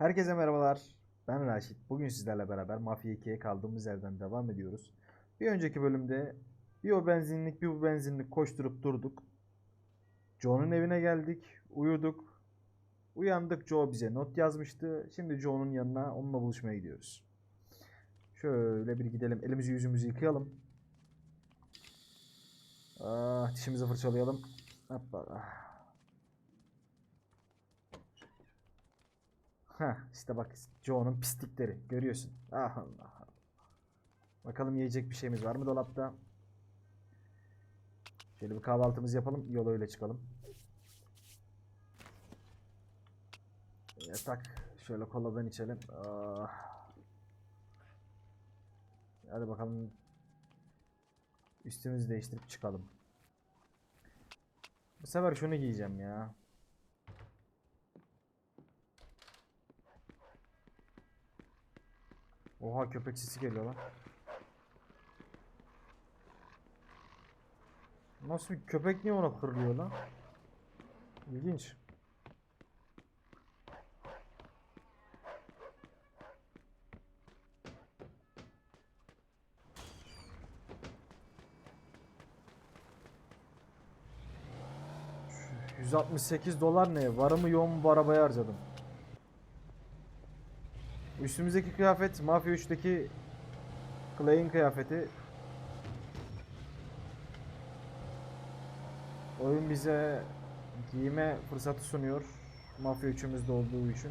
Herkese merhabalar. Ben Raşit. Bugün sizlerle beraber Mafya 2'ye kaldığımız yerden devam ediyoruz. Bir önceki bölümde bir o benzinlik bir bu benzinlik koşturup durduk. Joe'nun evine geldik. Uyuduk. Uyandık. Joe bize not yazmıştı. Şimdi Joe'nun yanına onunla buluşmaya gidiyoruz. Şöyle bir gidelim. Elimizi yüzümüzü yıkayalım. Ah, dişimizi fırçalayalım. Hoppa. Heh, işte bak Joe'nun pislikleri görüyorsun. Ah Allah Allah. Bakalım yiyecek bir şeyimiz var mı dolapta? Şöyle bir kahvaltımızı yapalım. Yola öyle çıkalım. Yatak. Şöyle koladan içelim. Ah. Hadi bakalım. Üstümüzü değiştirip çıkalım. Bu sefer şunu giyeceğim ya. Oha köpek sesi geliyor lan. Nasıl bir köpek niye ona fırlıyor lan? İlginç. Şu 168 dolar ne? Varımı yoğumu bu arabaya harcadım. Üstümüzdeki kıyafet Mafya 3'teki Clay'in kıyafeti. Oyun bize giyme fırsatı sunuyor. Mafya 3'ümüzde olduğu için.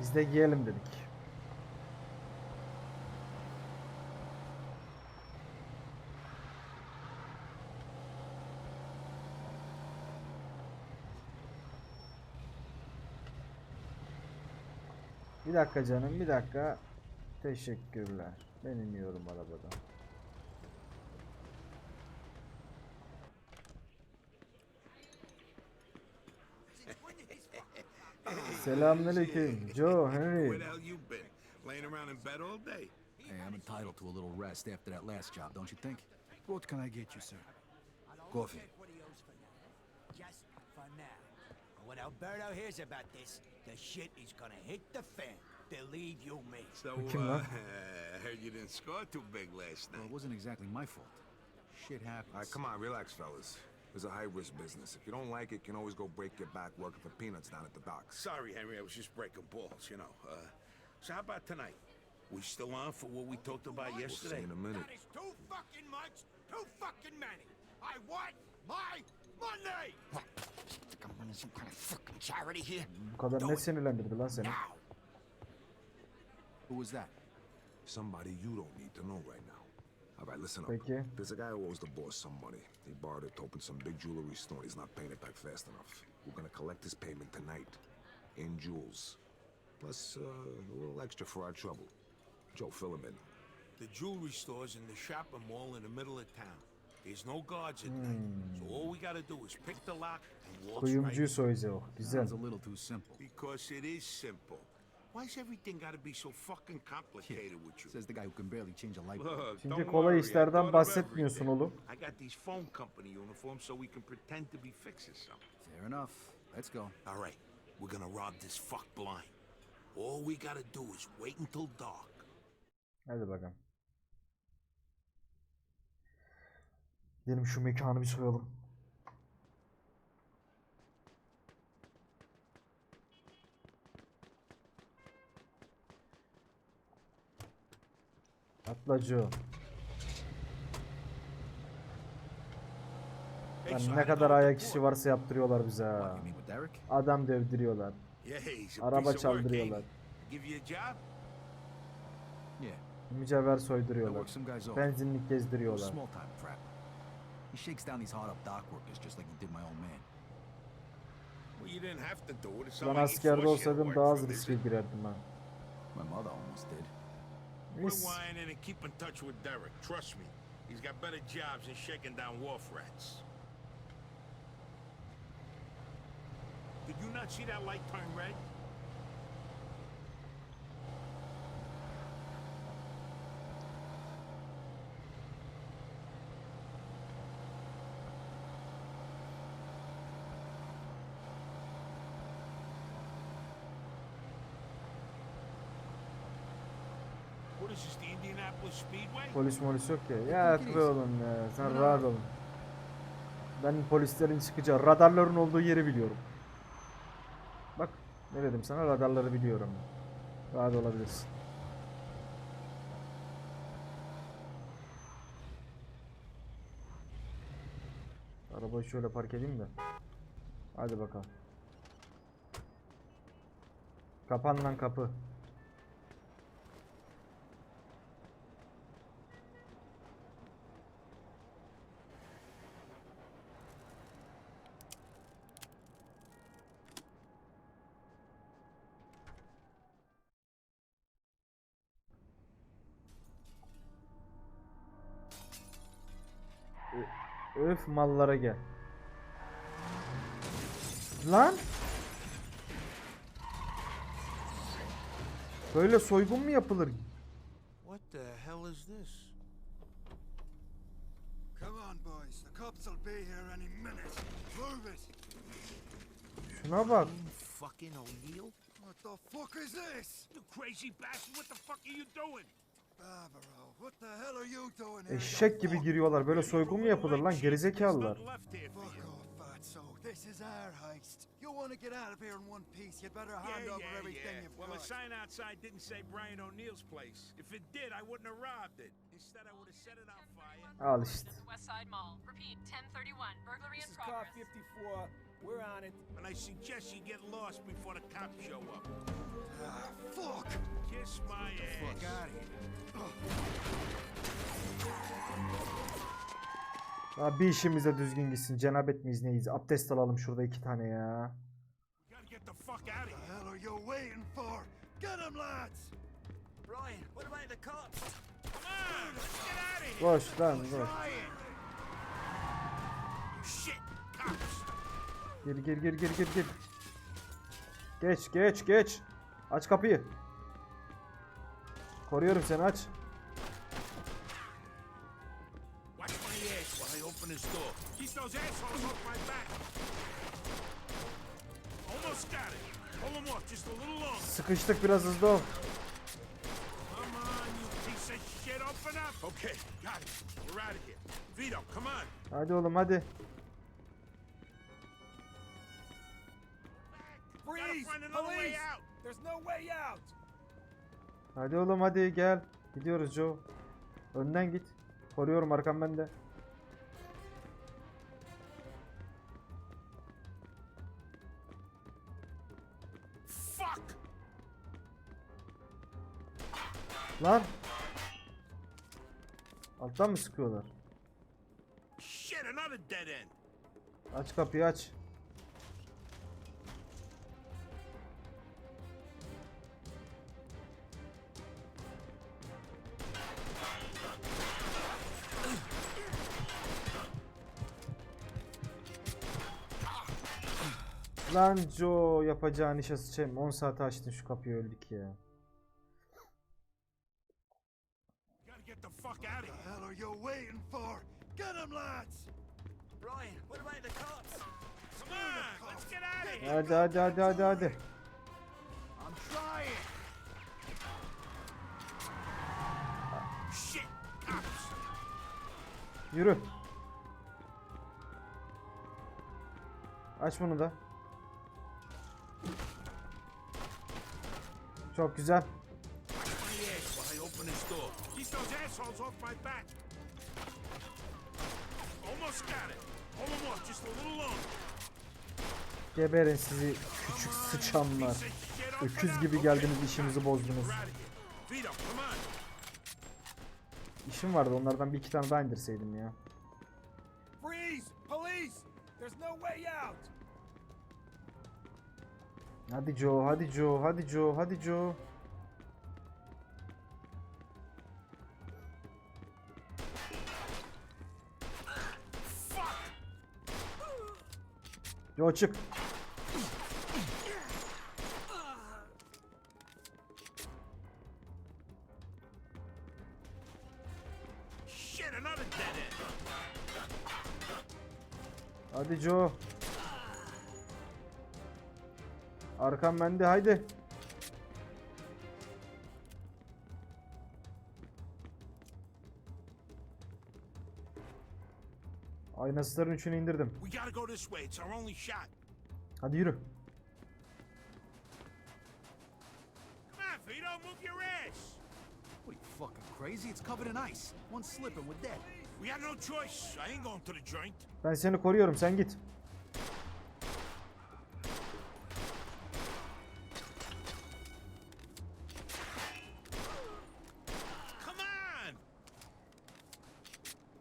Biz de giyelim dedik. Bir dakika canım, bir dakika. Teşekkürler. Ben iniyorum arabadan. Selamünaleyküm. Joe, Henry. Where the hell you been? Laying around in bed all day? Hey, I'm entitled to a little rest after that last job, don't you think? What can I get you, sir? Coffee. When Alberto hears about this, the shit is gonna hit the fan. Believe you me. So, uh. I heard you didn't score too big last night. Well, night. it wasn't exactly my fault. Shit happens. All right, come on, relax, fellas. It's a high-risk business. If you don't like it, you can always go break your back working for peanuts down at the docks. Sorry, Henry, I was just breaking balls, you know. Uh, so how about tonight? We still on for what we talked about We'll yesterday? see in a minute. That is too fucking much, too fucking many. I want my money! What? Think I'm running some kind of fucking charity here? Bu kadar ne sinirlendirdi lan seni? Now! Who was that? Somebody you don't need to know right now. All right, listen up. Peki. There's a guy who owes the boss some money. He borrowed it to open some big jewelry store. He's not paying it back fast enough. We're gonna collect his payment tonight. In jewels. Plus, uh, a little extra for our trouble. Joe, fill him in. The jewelry store's in the shopping mall in the middle of town. There's no guards at night. So all we gotta do is pick the lock and waltz Kuyumcu. Güzel. Sounds a little too simple. Because it is simple. Why's everything gotta be so fucking complicated with you? Says the guy who can barely change a light bulb. Şimdi kolay işlerden bahsetmiyorsun oğlum. I got these phone company uniforms so we can pretend to be fixers some. Fair enough. Let's go. All right, we're gonna rob this fuck blind. All we gotta do is wait until dark. Hadi bakalım. Gidelim şu mekanı bir soyalım. Atla Joe. Lan ne kadar ayak işi varsa yaptırıyorlar bize ha. Adam a Araba çaldırıyorlar. Mücevher over. Benzinlik gezdiriyorlar. Small time crap. He shakes down these hard up dock workers just like he did my old man. Well, you didn't have to do it. It's Ben not like he askerde to olsaydım daha az riske girerdim ha. My mother almost did. Quit Mis. whining and keep in touch with Derek. Trust me, he's got better jobs than shaking down wharf rats. Did you not see that light turn red? Polis molis yok ya. Ya oğlum ya. Sen rahat olun. Ben polislerin çıkacağı radarların olduğu yeri biliyorum. Bak ne dedim sana radarları biliyorum. Rahat olabilirsin. Arabayı şöyle park edeyim de. Hadi bakalım. Kapan lan kapı. Mallara gel. Lan! Böyle soygun mu yapılır? What the hell is this? Come on, boys. The cops will be here any minute. Move it. Şuna bak. Fucking O'Neill? What the fuck is this? You crazy bastard! What the fuck are you doing? Eşek gibi giriyorlar. Böyle soygun mu yapılır lan? Gerizekalılar. There's nothing left here for Fuck you. off, fatso. This is our heist. You want to get out of here in one piece, you'd better hand Yeah, over yeah, everything yeah. you've Well, got. the sign outside didn't say Brian O'Neill's place. If it did, I wouldn't have robbed it. Instead, I would have set it on fire. Oh, işte. At the West Side Mall. Repeat, 1031. Burglary in progress. This is car 54. We're on it. And I suggest you get lost before the cops show up. Ah, fuck! Kiss my ass. Fuck out of here. Ya bir işimiz de düzgün gitsin. Cenabet miyiz neyiz? Abdest alalım şurada iki tane ya. Koş lan koş. Gir gir gir gir gir gir. Geç geç geç. Aç kapıyı. Koruyorum seni aç. Open this door. Keep those assholes off my back. Almost got it. Pull them off just a little longer. Sıkıştık biraz hızlı ol. Come on, you piece of shit. Open up. Okay, got it. We're out of here. Vito, come on. Hadi oğlum hadi. Gotta Freeze! find another way Police! out. There's no way out! Hadi oğlum hadi gel. Gidiyoruz Joe. Önden git. Koruyorum arkam bende. Lan. Alttan mı sıkıyorlar? Aç kapıyı aç. Lan Joe yapacağın işe sıçayım. 10 saat açtın şu kapıyı öldük ya. Get him, lads! Brian, what about the cops? Come on, let's get out of here. Hadi hadi hadi hadi hadi. I'm trying! Shit, cops. Yürü. Aç bunu da. Çok güzel. Geberin sizi küçük sıçanlar. Öküz gibi geldiniz işimizi bozdunuz. İşim vardı onlardan bir iki tane daha indirseydim ya. Hadi Joe, hadi Joe, hadi Joe, hadi Joe. Joe çık. Hadi Joe. Arkam bende haydi. Our only shot. Hadi yürü. Come on, Vito, move your ass. What are you fucking crazy? It's covered in ice. One slip and we're dead. We got no choice. I ain't going to the joint. Ben seni koruyorum sen git. Come on.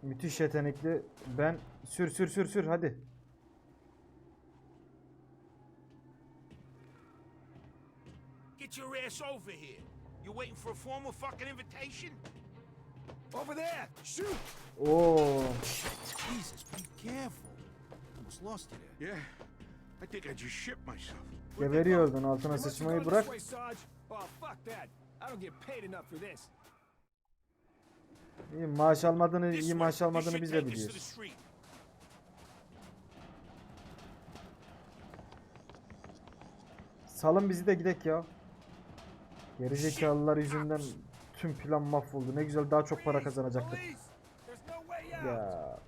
Müthiş yetenekli. Ben sür sür sür sür hadi. Get your ass over here. You waiting for a formal fucking invitation? Over there! Shoot! Oo. Jesus, be careful. Almost lost you there. Yeah. I think I just shit myself. Geberiyordun altına sıçmayı going bırak. this way, Sarge. Oh, fuck that. I don't get paid enough for this. İyi maaş almadığını, This iyi maaş This almadığını biz de biliyoruz. Salın bizi de gidek ya. Gerizekalılar yüzünden tüm plan mahvoldu. Ne güzel daha çok para kazanacaktık. Ya.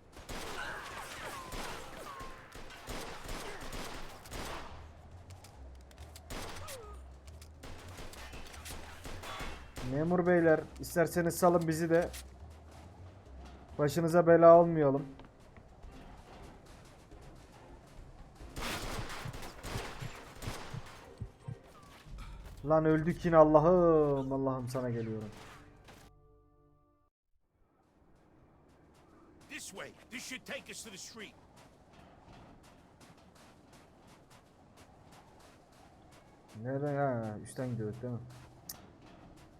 Memur beyler isterseniz salın bizi de. Başınıza bela olmayalım. Lan öldük yine Allah'ım Allah'ım sana geliyorum. This way. This should take us to the street. Nereye ha üstten gidiyorduk değil mi?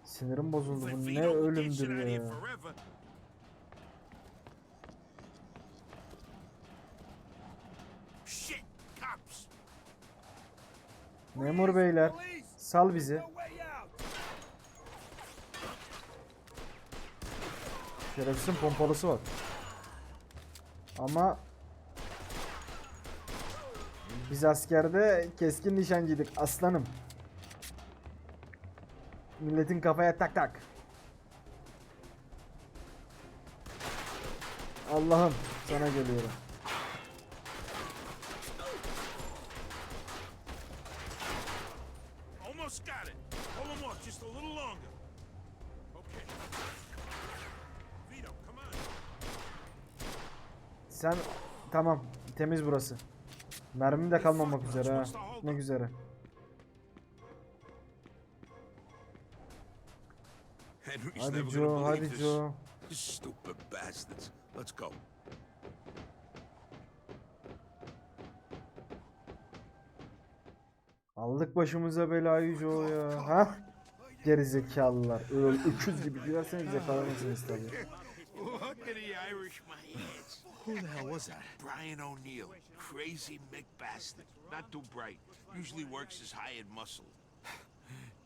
Sinirim bozuldu bu ne ölümdür ya. Memur beyler! Sal bizi. Şerefsizin pompalısı var. Ama biz askerde keskin nişancıydık aslanım. Milletin kafaya tak tak. Allah'ım sana geliyorum. Sen tamam temiz burası. Mermim de kalmamak üzere ha. Ne. Henry's Hadi Joe, hadi. Joe. Stupid bastards. Let's go. Aldık başımıza belayı Joe ya. Ha? Gerizekalılar. Öl, öküz gibi giderseniz yakalanırsınız tabii. Who the hell was that? Brian O'Neill. Crazy Mick bastard. Not too bright. Usually works his hired muscle.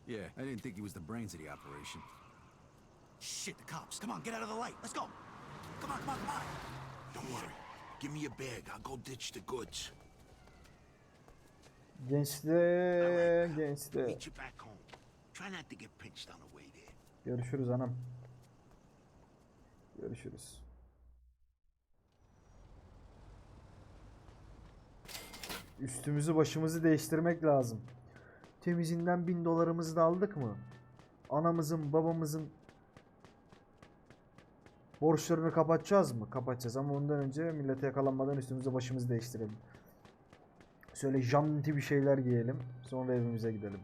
Yeah, I didn't think he was the brains of the operation. Shit, the cops. Come on, get out of the light. Let's go. Come on, come on, come on. Don't worry. Give me a bag. I'll go ditch the goods. Gençler, gençler. Meet you back home. Try not to get pinched on the way there. Görüşürüz anam. Görüşürüz. Üstümüzü başımızı değiştirmek lazım. Temizinden bin dolarımızı da aldık mı? Anamızın babamızın borçlarını kapatacağız mı? Kapatacağız ama ondan önce millete yakalanmadan üstümüzü başımızı değiştirelim. Şöyle janti bir şeyler giyelim. Sonra evimize gidelim.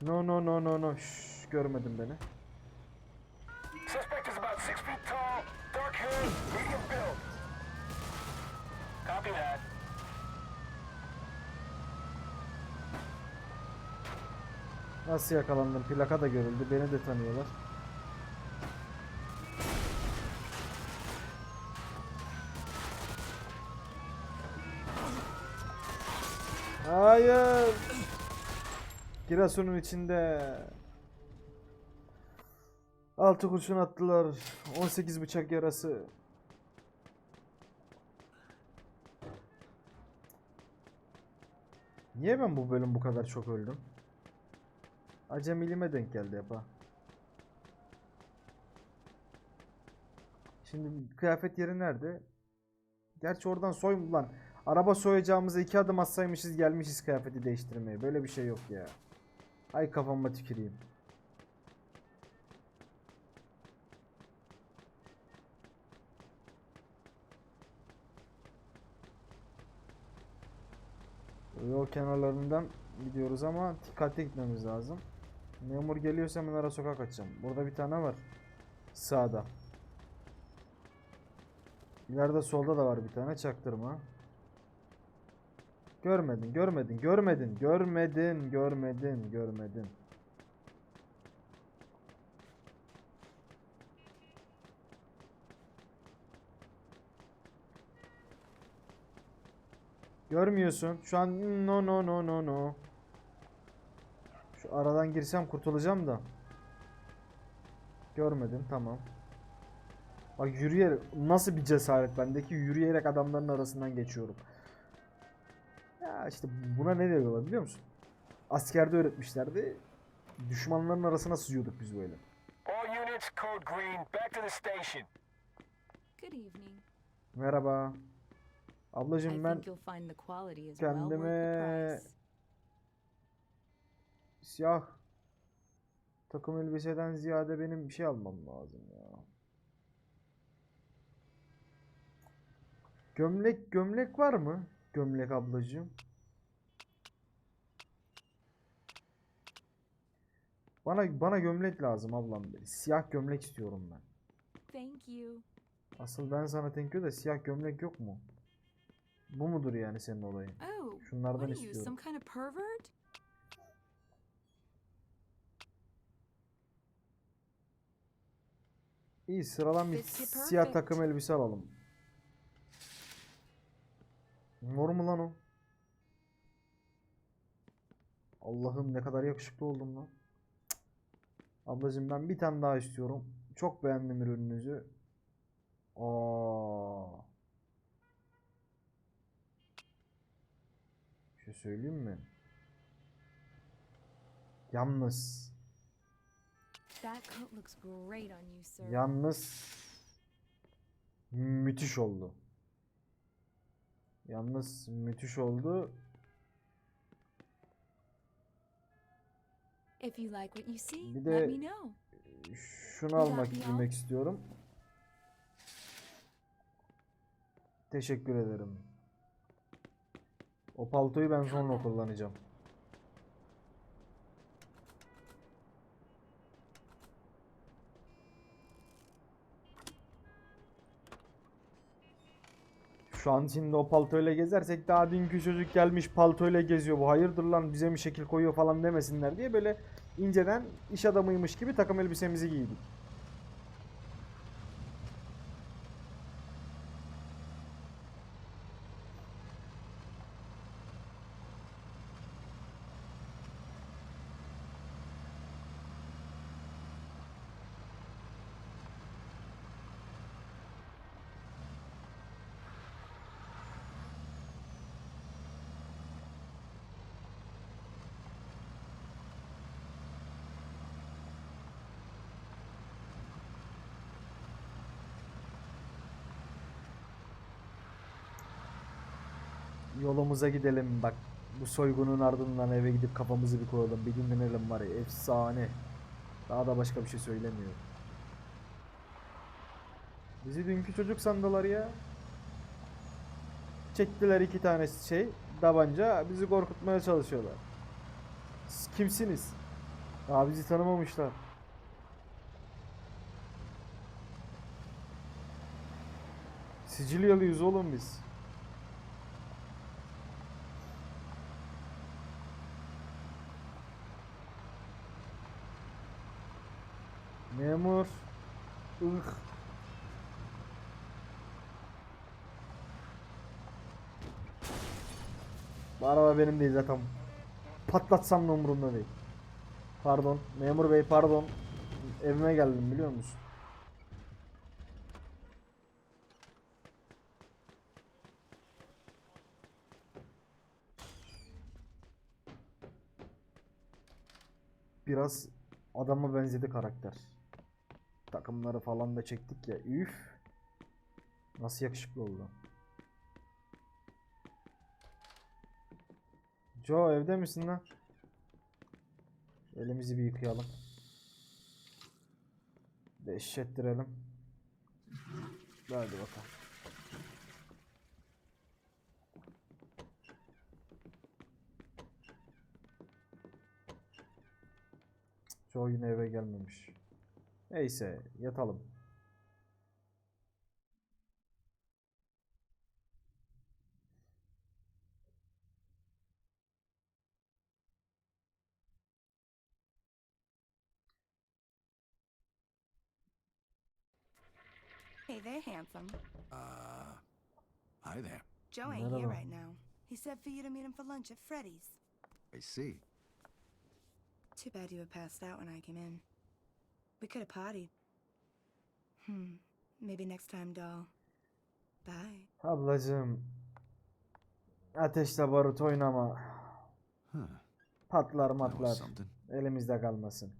No no no no no. Şşş, görmedin beni. Suspect is about six feet tall, dark hair, medium build. Copy that. Nasıl yakalandım? Plaka da görüldü. Beni de tanıyorlar. Hayır. Girasunun içinde. Altı kurşun attılar. 18 bıçak yarası. Niye ben bu bölüm bu kadar çok öldüm? Acemiliğime denk geldi ha. Şimdi kıyafet yeri nerede? Gerçi oradan soy lan. Araba soyacağımıza iki adım atsaymışız gelmişiz kıyafeti değiştirmeye. Böyle bir şey yok ya. Ay kafama tüküreyim. Yol kenarlarından gidiyoruz ama dikkatli gitmemiz lazım. Memur geliyorsa hemen ara sokak açacağım. Burada bir tane var. Sağda. İleride solda da var bir tane çaktırma. Görmedin, görmedin, görmedin, görmedin, görmedin, görmedin. Görmüyorsun. Şu an no no no no no. Şu aradan girsem kurtulacağım da. Görmedin tamam. Bak yürüyerek nasıl bir cesaret bendeki yürüyerek adamların arasından geçiyorum. Ya işte buna ne diyorlar biliyor musun? Askerde öğretmişlerdi. Düşmanların arasına sızıyorduk biz böyle. All units, code green. Back to the station. Good evening. Merhaba. Ablacığım ben kendime siyah takım elbiseden ziyade benim bir şey almam lazım ya. Gömlek gömlek var mı? Gömlek ablacığım. Bana bana gömlek lazım ablam. Siyah gömlek istiyorum ben. Thank you. Asıl ben sana thank you da siyah gömlek yok mu? Bu mudur yani senin olayın? Oh, Şunlardan istiyorum. some kind of pervert? İyi sıradan bir siyah takım elbise alalım. Mor mu lan o? Allah'ım ne kadar yakışıklı oldum lan. Cık. Ablacığım ben bir tane daha istiyorum. Çok beğendim ürününüzü. Aa. Bir şey söyleyeyim mi? Yalnız. Yalnız müthiş oldu. Yalnız müthiş oldu. If you like what you see, Bir let de me know. şunu almak giymek istiyorum. Teşekkür ederim. O paltoyu ben sonra kullanacağım. Şu an şimdi o paltoyla gezersek daha dünkü çocuk gelmiş paltoyla geziyor bu hayırdır lan bize mi şekil koyuyor falan demesinler diye böyle inceden iş adamıymış gibi takım elbisemizi giydik. Yolumuza gidelim bak. Bu soygunun ardından eve gidip kafamızı bir koyalım. Bir dinlenelim var ya. Efsane. Daha da başka bir şey söylemiyor. Bizi dünkü çocuk sandılar ya. Çektiler iki tane şey. Tabanca bizi korkutmaya çalışıyorlar. Siz kimsiniz? Daha bizi tanımamışlar. Sicilyalıyız oğlum biz. Memur. Ih. Bu araba benim değil zaten. Patlatsam da umurumda değil. Pardon. Memur bey pardon. Evime geldim biliyor musun? Biraz adama benzedi karakter. Takımları falan da çektik ya. Üf. Nasıl yakışıklı oldu. Joe evde misin lan? Elimizi bir yıkayalım. Beşettirelim. Hadi bakalım. Joe yine eve gelmemiş. Neyse yatalım. Hey there, handsome. Uh, hi there. Joe ain't here right now. He said for you to meet him for lunch at Freddy's. I see. Too bad you were passed out when I came in. We could have partied. Hmm. Maybe next time, doll. Bye. Ablacığım. Ateşle barut oynama. Huh. Patlar That was matlar. something. Elimizde kalmasın.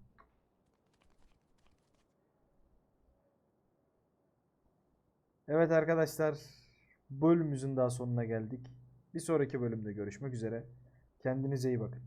Evet arkadaşlar. Bölümümüzün daha sonuna geldik. Bir sonraki bölümde görüşmek üzere. Kendinize iyi bakın.